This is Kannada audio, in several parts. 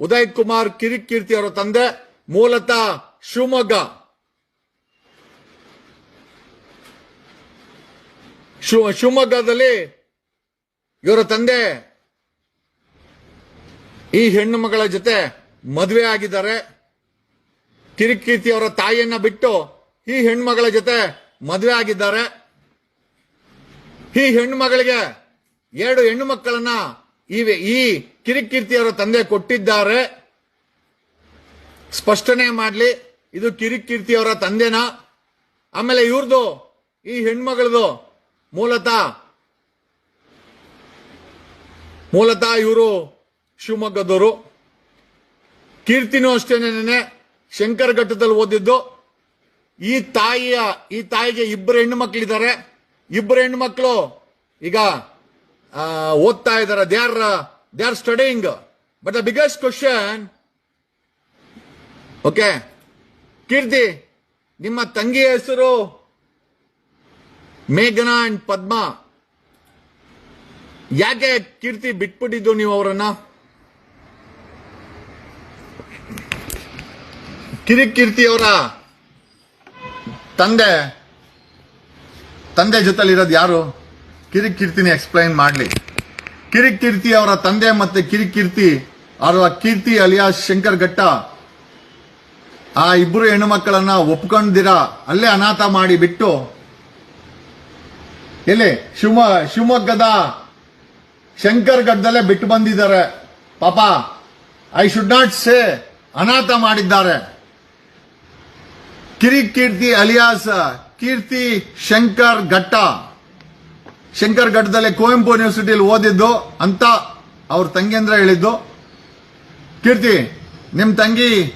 ಉದಯ್ ಕುಮಾರ್ ಕಿರಿಕೀರ್ತಿ ಅವರ ತಂದೆ, ಮೂಲತಃ ಶಿವಮೊಗ್ಗ. ಶಿವ- ಶಿವಮೊಗ್ಗದಲ್ಲಿ ಇವರ ತಂದೆ, ಈ ಹೆಣ್ಣು ಮಗಳ ಜೊತೆ ಮದುವೆ ಆಗಿದ್ದಾರೆ. ಕಿರಿಕೀರ್ತಿ ಅವರ ತಾಯಿಯನ್ನ ಬಿಟ್ಟು ಈ ಹೆಣ್ಮಗಳ ಜೊತೆ ಮದುವೆ ಆಗಿದ್ದಾರೆ. ಈ ಹೆಣ್ಣು ಮಗಳಿಗೆ ಎರಡು ಹೆಣ್ಣು ಮಕ್ಕಳನ್ನ ಈ ಈ ಕಿರಿಕೀರ್ತಿ ಅವರ ತಂದೆ ಕೊಟ್ಟಿದ್ದಾರೆ. ಸ್ಪಷ್ಟನೆ ಮಾಡಲಿ, ಇದು ಕಿರಿಕೀರ್ತಿ ಅವರ ತಂದೆನಾ? ಆಮೇಲೆ ಇವ್ರದು, ಈ ಹೆಣ್ಮಗಳದು, ಮೂಲತಃ ಮೂಲತಃ ಇವರು ಶಿವಮೊಗ್ಗದವರು. ಕೀರ್ತಿನೂ ಅಷ್ಟೇನೆ ಶಂಕರ್ ಘಟ್ಟದಲ್ಲಿ ಓದಿದ್ದು. ಈ ತಾಯಿಯ, ಈ ತಾಯಿಗೆ ಇಬ್ಬರು ಹೆಣ್ಣು ಮಕ್ಕಳಿದ್ದಾರೆ ಇಬ್ಬರು ಹೆಣ್ಣು ಮಕ್ಕಳು ಈಗ ಓದ್ತಾ ಇದ್ದಾರೆ they are they are studying but the biggest question okay Keerthi, ನಿಮ್ಮ ತಂಗಿಯ ಹೆಸರು ಮೇಘನಾ ಅಂಡ್ ಪದ್ಮ. ಯಾಕೆ ಕೀರ್ತಿ ಬಿಟ್ಬಿಟ್ಟಿದ್ದು ನೀವು ಅವರನ್ನ? ಕಿರಿಕೀರ್ತಿ ಅವರ ತಂದೆ ತಂದೆ ಜೊತೆಲಿರೋದು ಯಾರು? ಕಿರಿಕೀರ್ತಿನ ಎಕ್ಸ್ಪ್ಲೈನ್ ಮಾಡ್ಲಿ. ಕಿರಿಕೀರ್ತಿ ಅವರ ತಂದೆ ಮತ್ತೆ ಕಿರಿಕೀರ್ತಿ, ಅವರ ಕೀರ್ತಿ ಅಲಿಯಾಸ್ ಶಂಕರ್ ಘಟ್ಟ ಆ ಇಬ್ಬರು ಹೆಣ್ಣು ಮಕ್ಕಳನ್ನ ಒಪ್ಕೊಂಡಿರ ಅಲ್ಲೇ ಅನಾಥ ಮಾಡಿ ಬಿಟ್ಟು. ಎಲ್ಲಿ? ಶಿವಮ, ಶಿವಮೊಗ್ಗದ ಶಂಕರ್ ಘಟ್ಟದಲ್ಲೇ ಬಿಟ್ಟು ಬಂದಿದ್ದಾರೆ. ಪಾಪ ಐ ಶುಡ್ ನಾಟ್ ಸೇ ಅನಾಥ ಮಾಡಿದ್ದಾರೆ. ಕಿರಿಕೀರ್ತಿ ಅಲಿಯಾಸ್, ಕೀರ್ತಿ ಶಂಕರ್ ಘಟ್ಟ ಶಂಕರ್ ಘಟ್ಟದಲ್ಲಿ ಕುವೆಂಪು ಯೂನಿವರ್ಸಿಟಿಯಲ್ಲಿ ಓದಿದ್ದು ಅಂತ ಅವ್ರ ತಂಗಿಯಂದ್ರ ಹೇಳಿದ್ದು. ಕೀರ್ತಿ, ನಿಮ್ ತಂಗಿ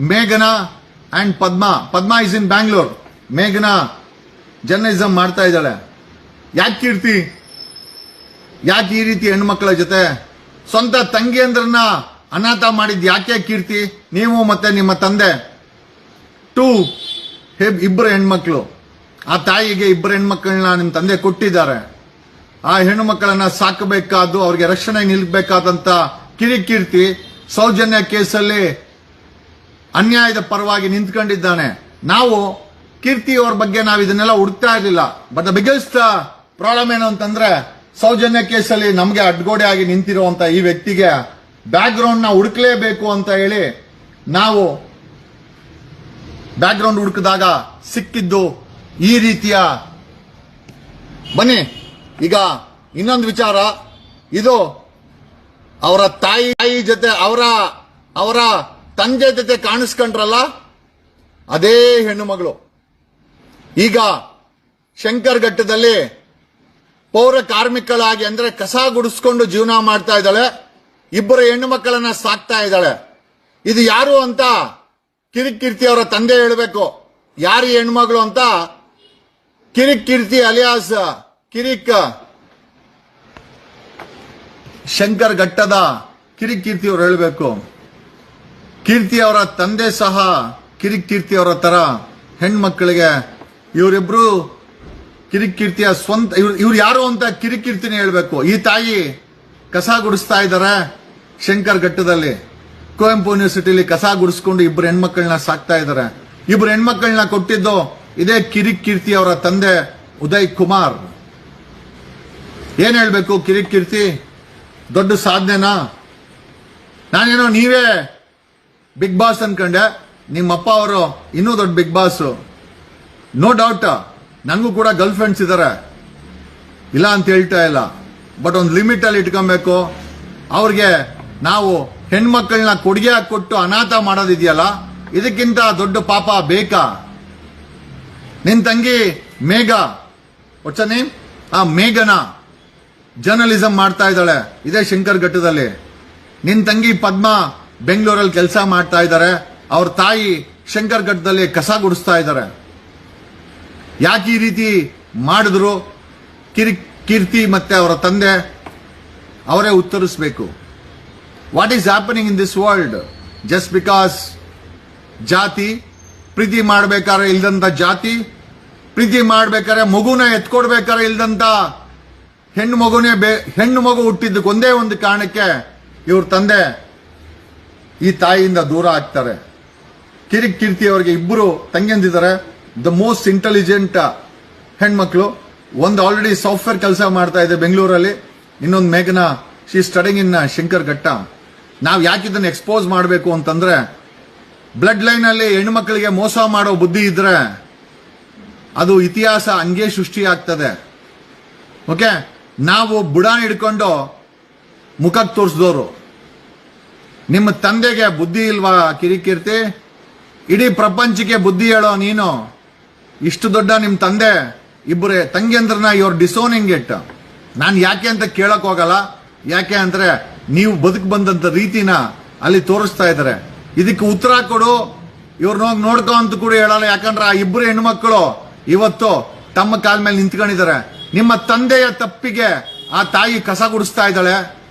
ಮೇಘನಾ and Padma. Padma is in Bangalore ಮೇಘನಾ ಜರ್ನಲಿಸಮ್ ಮಾಡ್ತಾ ಇದ್ದಾಳೆ. ಯಾಕೆ ಕೀರ್ತಿ? ಯಾಕೆ ಈ ರೀತಿ ಹೆಣ್ಮಕ್ಳ ಜೊತೆ ಸ್ವಂತ ತಂಗಿಯಂದ್ರನ್ನ ಅನಾಥ ಮಾಡಿದ್ ಯಾಕೆ ಕೀರ್ತಿ? ನೀವು ಮತ್ತೆ ನಿಮ್ಮ ತಂದೆ. ಟೂ ಇಬ್ಬರು ಹೆಣ್ಮಕ್ಳು. ಆ ತಾಯಿಗೆ ಇಬ್ಬರು ಹೆಣ್ಮಕ್ಳನ್ನ ನಿಮ್ಮ ತಂದೆ ಕೊಟ್ಟಿದ್ದಾರೆ. ಆ ಹೆಣ್ಣು ಮಕ್ಕಳನ್ನ ಸಾಕಬೇಕಾದ್ದು, ಅವ್ರಿಗೆ ರಕ್ಷಣೆ ನಿಲ್ಬೇಕಾದಂತ ಕಿರಿಕೀರ್ತಿ, ಸೌಜನ್ಯ ಕೇಸಲ್ಲಿ ಅನ್ಯಾಯದ ಪರವಾಗಿ ನಿಂತ್ಕೊಂಡಿದ್ದಾನೆ. ನಾವು ಕೀರ್ತಿ ಅವ್ರ ಬಗ್ಗೆ ನಾವು ಇದನ್ನೆಲ್ಲ ಹುಡುಕ್ತಾ ಇರಲಿಲ್ಲ. ಬಟ್ ದ ಬಿಗ್ಗೆಸ್ಟ್ ಪ್ರಾಬ್ಲಮ್ ಏನು ಅಂತಂದ್ರೆ, ಸೌಜನ್ಯ ಕೇಸಲ್ಲಿ ನಮಗೆ ಅಡ್ಗೋಡೆ ಆಗಿ ನಿಂತಿರುವಂತ ಈ ವ್ಯಕ್ತಿಗೆ ಬ್ಯಾಕ್ ಗ್ರೌಂಡ್ನ ಹುಡುಕ್ಲೇಬೇಕು ಅಂತ ಹೇಳಿ ನಾವು ಬ್ಯಾಕ್ ಗ್ರೌಂಡ್ ಹುಡುಕಿದಾಗ ಸಿಕ್ಕಿದ್ದು ಈ ರೀತಿಯ ಬನ್ನಿ. ಈಗ ಇನ್ನೊಂದು ವಿಚಾರ. ಇದು ಅವರ ತಾಯಿ ತಾಯಿ ಜೊತೆ, ಅವರ ಅವರ ತಂದೆ ಜೊತೆ ಕಾಣಿಸ್ಕೊಂಡ್ರಲ್ಲ? ಅದೇ ಹೆಣ್ಣು ಮಗಳು. ಈಗ ಶಂಕರ್ ಘಟ್ಟದಲ್ಲಿ ಪೌರ ಕಾರ್ಮಿಕಳಾಗಿ ಅಂದ್ರೆ ಕಸ ಗುಡಿಸ್ಕೊಂಡು ಜೀವನ ಮಾಡ್ತಾ ಇದ್ದಾಳೆ. ಇಬ್ಬರು ಹೆಣ್ಣು ಮಕ್ಕಳನ್ನ ಸಾಕ್ತಾ ಇದ್ದಾಳೆ. ಇದು ಯಾರು ಅಂತ ಕಿರಿಕೀರ್ತಿ ಅವರ ತಂದೆ ಹೇಳಬೇಕು. ಯಾರು ಹೆಣ್ಮಗಳು ಅಂತ? ಕಿರಿಕ್ ಕೀರ್ತಿ ಅಲಿಯಾಸ್ ಕಿರಿಕ್. ಶಂಕರ್ ಘಟ್ಟದ ಕಿರಿಕ್ ಕೀರ್ತಿ ಅವರು ಹೇಳಬೇಕು. ಕೀರ್ತಿ ಅವರ ತಂದೆ ಸಹ ಕಿರಿಕ್ ಕೀರ್ತಿ ಅವರ ತರ ಹೆಣ್ಮಕ್ಳಿಗೆ ಇವರಿಬ್ರು ಕಿರಿಕ್ ಕೀರ್ತಿಯ ಸ್ವಂತ, ಇವ್ರು ಯಾರು ಅಂತ ಕಿರಿಕ್ ಕೀರ್ತಿನೇ ಹೇಳ್ಬೇಕು. ಈ ತಾಯಿ ಕಸ ಗುಡಿಸ್ತಾ ಇದ್ದಾರೆ ಶಂಕರ್ ಘಟ್ಟದಲ್ಲಿ. ಕುವೆಂಪು ಯೂನಿವರ್ಸಿಟಿಲಿ ಕಸ ಗುಡಿಸ್ಕೊಂಡು ಇಬ್ಬರು ಹೆಣ್ಮಕ್ಳನ್ನ ಸಾಕ್ತಾ ಇದ್ದಾರೆ. ಇಬ್ರು ಹೆಣ್ಮಕ್ಳನ್ನ ಕೊಟ್ಟಿದ್ದು ಇದೇ ಕಿರಿಕ್ ಕೀರ್ತಿ ಅವರ ತಂದೆ ಉದಯ್ ಕುಮಾರ್. ಏನ್ ಹೇಳಬೇಕು? ಕಿರಿಕ್ ಕೀರ್ತಿ, ದೊಡ್ಡ ಸಾಧನೆನಾ? ನಾನೇನೋ ನೀವೇ ಬಿಗ್ ಬಾಸ್ ಅನ್ಕೊಂಡೆ. ನಿಮ್ಮಪ್ಪ ಅವರು ಇನ್ನೂ ದೊಡ್ಡ ಬಿಗ್ ಬಾಸ್. ನೋ ಡೌಟ್ ನನಗೂ ಕೂಡ ಗರ್ಲ್ ಫ್ರೆಂಡ್ಸ್ ಇದ್ದಾರೆ ಇಲ್ಲ ಅಂತ ಹೇಳ್ತಾ ಇಲ್ಲ. ಬಟ್ ಒಂದು ಲಿಮಿಟ್ ಅಲ್ಲಿ ಇಟ್ಕೊಬೇಕು. ಅವ್ರಿಗೆ ನಾವು ಹೆಣ್ಮಕ್ಳನ್ನ ಕೊಡುಗೆ ಕೊಟ್ಟು ಅನಾಥ ಮಾಡೋದಿದೆಯಲ್ಲ, ಇದಕ್ಕಿಂತ ದೊಡ್ಡ ಪಾಪ ಬೇಕಾ? ನಿನ್ ತಂಗಿ ಮೇಘ. ಒಚ್ಚ ನೇಮ್ ಆ, ಮೇಘನ. ಜರ್ನಲಿಸಂ ಮಾಡ್ತಾ ಇದ್ದಾಳೆ, ಇದೇ ಶಂಕರ್ ಘಟ್ಟದಲ್ಲಿ. ನಿನ್ ತಂಗಿ ಪದ್ಮ ಬೆಂಗಳೂರಲ್ಲಿ ಕೆಲಸ ಮಾಡ್ತಾ ಇದ್ದಾರೆ ಅವ್ರ ತಾಯಿ ಶಂಕರ್ ಘಟ್ಟದಲ್ಲಿ ಕಸ ಗುಡಿಸ್ತಾ ಇದ್ದಾರೆ ಯಾಕೆ ಈ ರೀತಿ ಮಾಡಿದ್ರು? ಕಿರಿ, ಕೀರ್ತಿ ಮತ್ತೆ ಅವರ ತಂದೆ, ಅವರೇ ಉತ್ತರಿಸಬೇಕು. What is happening in this world just because ಜಾತಿ, ಪ್ರೀತಿ ಮಾಡಬೇಕಾದ್ರೆ ಇಲ್ದಂತ ಜಾತಿ, ಪ್ರೀತಿ ಮಾಡ್ಬೇಕಾದ್ರೆ ಮಗುನ ಎತ್ಕೊಡ್ಬೇಕಾದ್ರೆ ಇಲ್ದಂತ ಹೆಣ್ಣು ಮಗುನೇ ಬೇ, ಹೆಣ್ಣು ಮಗು ಹುಟ್ಟಿದ್ದಕ್ಕೆ ಒಂದೇ ಒಂದು ಕಾರಣಕ್ಕೆ ಇವ್ರ ತಂದೆ ಈ ತಾಯಿಯಿಂದ ದೂರ ಆಗ್ತಾರೆ. ಕಿರಿಕ್ ಕೀರ್ತಿ ಅವರಿಗೆ ಇಬ್ಬರು ತಂಗಿಯಂದಿದ್ದಾರೆ. ದ ಮೋಸ್ಟ್ ಇಂಟೆಲಿಜೆಂಟ್ ಹೆಣ್ಮಕ್ಳು. ಒಂದು ಆಲ್ರೆಡಿ ಸಾಫ್ಟ್ವೇರ್ ಕೆಲಸ ಮಾಡ್ತಾ ಇದೆ ಬೆಂಗಳೂರಲ್ಲಿ. ಇನ್ನೊಂದು ಮೇಘನ she studying in Shankar Ghatta ನಾವು ಯಾಕೆ ಇದನ್ನು ಎಕ್ಸ್ಪೋಸ್ ಮಾಡಬೇಕು ಅಂತಂದ್ರೆ ಬ್ಲಡ್ ಲೈನ್ ಅಲ್ಲಿ ಹೆಣ್ಮಕ್ಳಿಗೆ ಮೋಸ ಮಾಡೋ ಬುದ್ಧಿ ಇದ್ರೆ, ಅದು ಇತಿಹಾಸ ಹಂಗೆ ಸೃಷ್ಟಿ ಆಗ್ತದೆ ಓಕೆ ನಾವು ಬುಡ ಹಿಡ್ಕೊಂಡು ಮುಖಕ್ಕೆ ತೋರಿಸಿದವರು. ನಿಮ್ಮ ತಂದೆಗೆ ಬುದ್ಧಿ ಇಲ್ವಾ ಕಿರಿಕೀರ್ತಿ? ಇಡೀ ಪ್ರಪಂಚಕ್ಕೆ ಬುದ್ಧಿ ಹೇಳೋ ನೀನು? ಇಷ್ಟು ದೊಡ್ಡ ನಿಮ್ಮ ತಂದೆ, ಇಬ್ಬರೇ ತಂಗಿಯಂದ್ರನ್ನ ಇವ್ರ ಡಿಸೋನಿಂಗ್ ಇಟ್ ನಾನು ಯಾಕೆ ಅಂತ ಕೇಳಕ್ ಹೋಗಲ್ಲ. ಯಾಕೆ ಅಂದರೆ ನೀವು ಬದುಕು ಬಂದಂಥ ರೀತಿನ ಅಲ್ಲಿ ತೋರಿಸ್ತಾ ಇದ್ದಾರೆ ಇದಕ್ಕೆ ಉತ್ತರ ಕೊಡು. ಇವ್ರನ್ನ ಹೋಗಿ ನೋಡ್ಕೊ ಅಂತ ಕೂಡ ಹೇಳಲ್ಲ. ಯಾಕಂದ್ರೆ ಆ ಇಬ್ಬರು ಹೆಣ್ಮಕ್ಳು ಇವತ್ತು ತಮ್ಮ ಕಾಲ ಮೇಲೆ ನಿಂತ್ಕೊಂಡಿದ್ದಾರೆ ನಿಮ್ಮ ತಂದೆಯ ತಪ್ಪಿಗೆ ಆ ತಾಯಿ ಕಸ ಗುಡಿಸ್ತಾ ಇದ್ದಾಳೆ.